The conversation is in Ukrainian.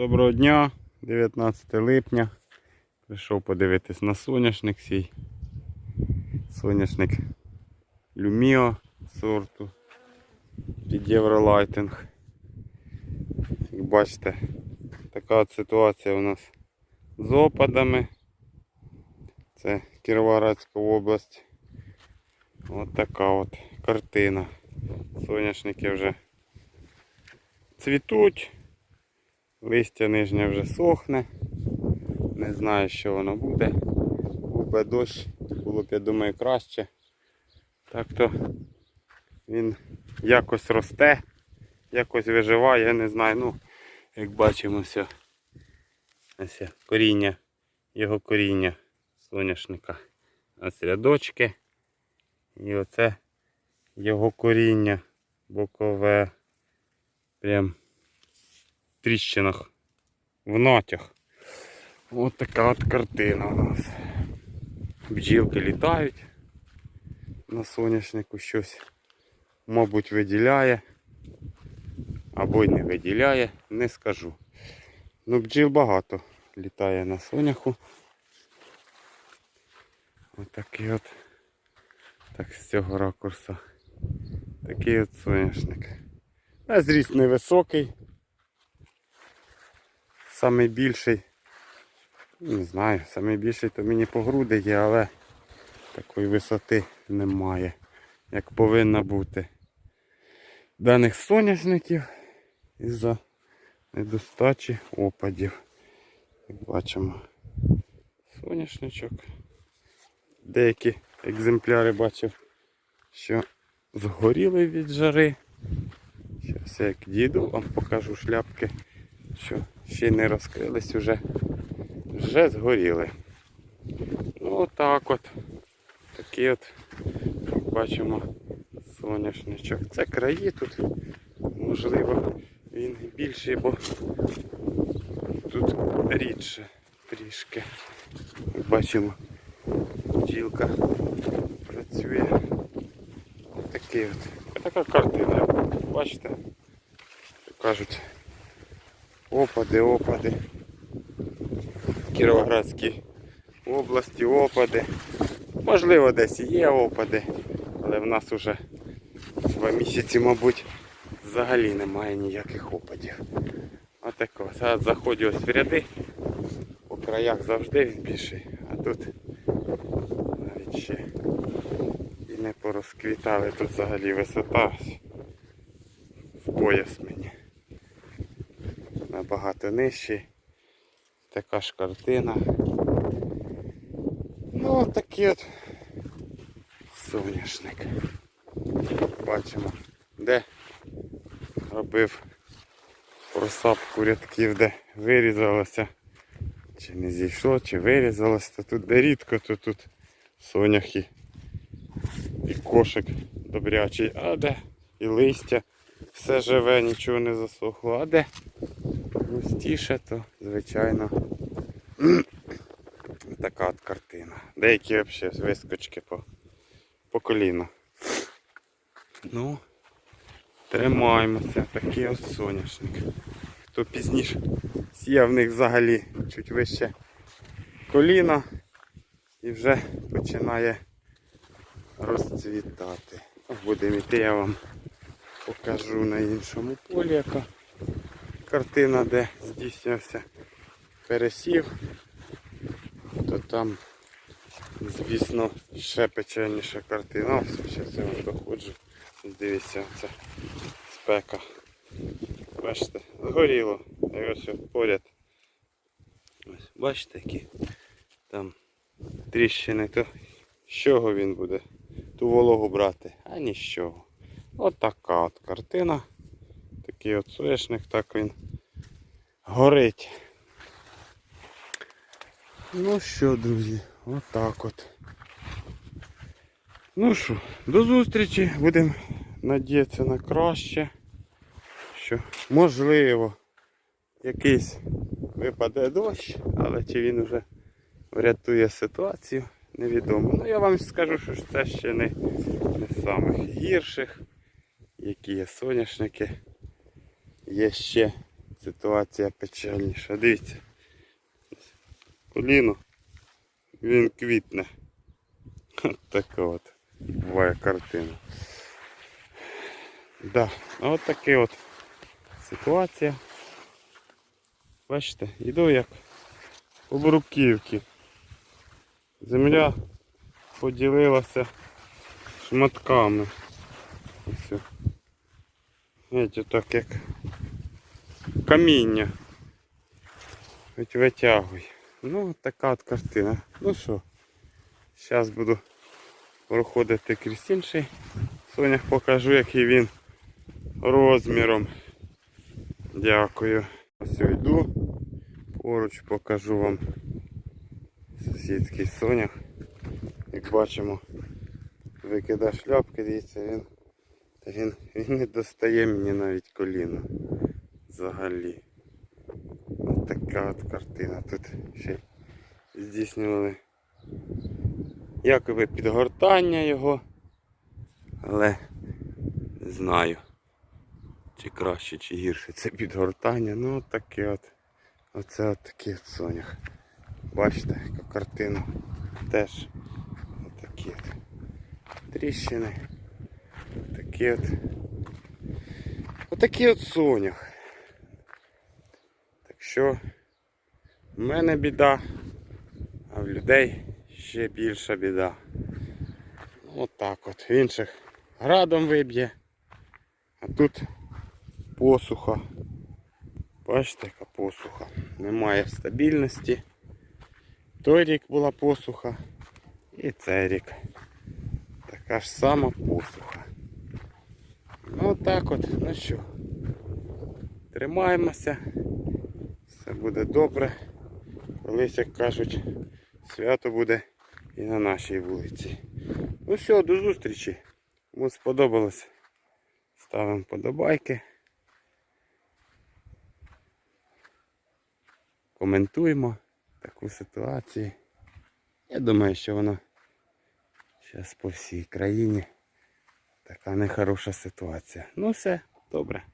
Доброго дня, 19 липня. Прийшов подивитись на соняшник свій. Соняшник Люміо сорту під Євролайтинг. Як бачите, така ситуація у нас з опадами. Це Кіровоградська область. От така от картина. Соняшники вже цвітуть. Листя нижнє вже сохне. Не знаю, що воно буде. Був дощ, було б, я думаю, краще. Так то він якось росте, якось виживає, я не знаю. Ну, як бачимо, все. Ось коріння, його коріння соняшника. Ось рядочки. І оце його коріння бокове. Прям тріщинах, в натяг. Ось така от картина у нас. Бджілки літають на соняшнику щось, мабуть, виділяє. Або й не виділяє, не скажу. Ну, бджіл багато літає на соняху. Ось такий от, так з цього ракурсу. Такий от соняшник. Зріст невисокий. Самий більший, не знаю, самий більший то мені по груди є, але такої висоти немає, як повинна бути. Даних соняшників із-за недостачі опадів. Як бачимо, соняшничок. Деякі екземпляри бачив, що згоріли від жари. Зараз я як діду вам покажу шляпки, що ще не розкрились, вже, вже згоріли. Ну отак от. Такий от, як бачимо, соняшничок. Це краї тут, можливо, він більший, бо тут рідше трішки. Як бачимо, бджілка працює. Такий от. Така картина. Бачите? Кажуть. Опади, опади. Кіровоградській області опади. Можливо, десь і є опади, але в нас уже два місяці, мабуть, взагалі немає ніяких опадів. Отако. Зараз заходжу ось в ряди. По краях завжди він більший, а тут навіть ще і не порозквітали. Тут взагалі висота в пояс мені набагато нижчий. Така ж картина. Ну от такий от соняшник. Бачимо, де робив просапку рядків, де вирізалося. Чи не зійшло, чи вирізалося, то тут де рідко, то тут соняхи і кошик добрячий, а де і листя. Все живе, нічого не засохло, а де густіше, то звичайно така от картина. Деякі взагалі вискочки по, по коліна. Ну, тримаємося, такий от соняшник. Хто пізніше сіяв в них взагалі чуть вище коліна і вже починає розцвітати. Будемо йти, я вам покажу на іншому полі, яка картина, де здійснився пересів, то там, звісно, ще печальніша картина. Ось зараз я вам доходжу. Дивіться, це спека. Бачите, згоріло. І ось поряд. Ось, бачите, які там тріщини, то з чого він буде ту вологу брати? А ні з чого. От от картина. Такий от соняшник, так він горить. Ну що, друзі, отак от. Ну що, до зустрічі. Будемо надіятися на краще. Що можливо якийсь випаде дощ, але чи він вже врятує ситуацію, невідомо. Ну я вам скажу, що це ще не, з самих гірших, які є соняшники. Є ще ситуація печальніша. Дивіться. Коліно. Він квітне. От така от буває картина. Да, от така от ситуація. Бачите, йду як по бруківці. Земля поділилася шматками. Ось. Знаєте, так як каміння. Хоч витягуй. Ну, така от картина. Ну що, зараз буду проходити крізь інший. Сонях покажу, який він розміром. Дякую. Ось йду. Поруч покажу вам сусідський сонях. Як бачимо, викида шляпки, дивіться, він, він, він не достає мені навіть коліна. Взагалі. Ось така от картина. Тут ще здійснювали якоби підгортання його. Але не знаю. Чи краще, чи гірше це підгортання. Ну таке от. Оце от такий от сонях. Бачите, яка картина. Теж отакі от тріщини. Такі от. Отакий от сонях. Так що в мене біда, а в людей ще більша біда. От так от. В інших градом виб'є, а тут посуха. Бачите, яка посуха. Немає стабільності. Той рік була посуха і цей рік. Така ж сама посуха. Ну отак от, ну що. Тримаємося. Все буде добре. Колись, як кажуть, свято буде і на нашій вулиці. Ну все, до зустрічі. Кому сподобалось. Ставимо подобайки. Коментуємо таку ситуацію. Я думаю, що воно зараз по всій країні така нехороша ситуація. Ну все, добре.